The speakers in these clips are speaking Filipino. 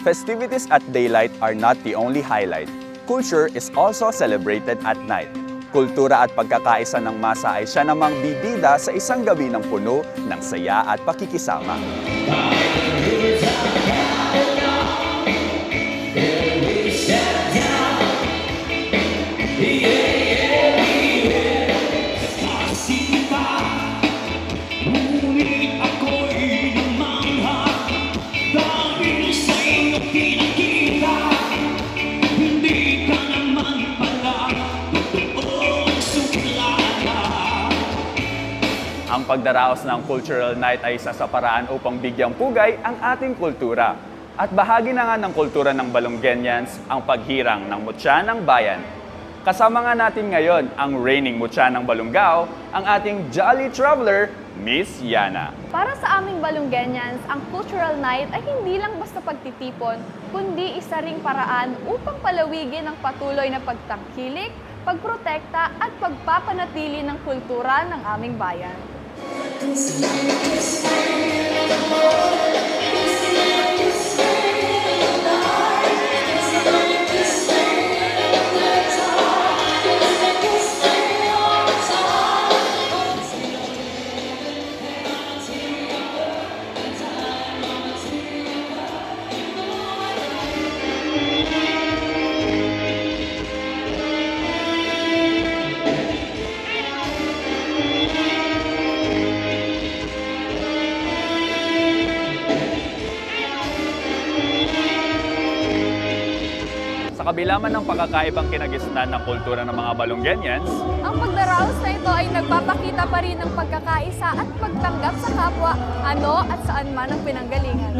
Festivities at daylight are not the only highlight. Culture is also celebrated at night. Kultura at pagkakaisa ng masa ay siya namang bibida sa isang gabi ng puno ng saya at pakikisama. Ang pagdaraos ng Cultural Night ay isa sa paraan upang bigyang pugay ang ating kultura. At bahagi na nga ng kultura ng Balonggenians ang paghirang ng mutya ng bayan. Kasama nga natin ngayon ang reigning mutya ng Balonggao, ang ating Jolly Traveler, Miss Yana. Para sa aming Balonggenians, ang Cultural Night ay hindi lang basta pagtitipon, kundi isa ring paraan upang palawigin ang patuloy na pagtangkilik, pagprotekta at pagpapanatili ng kultura ng aming bayan. This man is Sa kabila man ng pagkakaibang kinagisnan ng kultura ng mga Balonggenians, Ang pagdaraos na ito ay nagpapakita pa rin ng pagkakaisa at pagtanggap sa kapwa, ano at saan man ang pinanggalingan.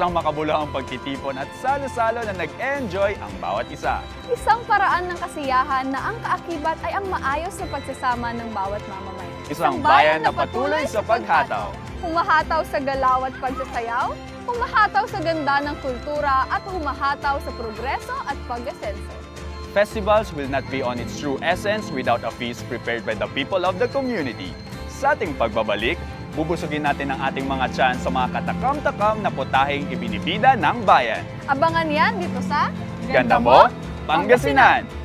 Isang makabuluhang pagtitipon at salo-salo na nag-enjoy ang bawat isa. Isang paraan ng kasiyahan na ang kaakibat ay ang maayos na pagsasama ng bawat mamamayan. Isang bayan na patuloy sa paghataw. Humahataw sa galaw at pagsasayaw, humahataw sa ganda ng kultura at humahataw sa progreso at pag-asenso. Festivals will not be on its true essence without a feast prepared by the people of the community. Sa ating pagbabalik, bubusugin natin ang ating mga tiyan sa mga katakam-takam na putahing ibinibida ng bayan. Abangan yan dito sa Ganda mo, Pangasinan!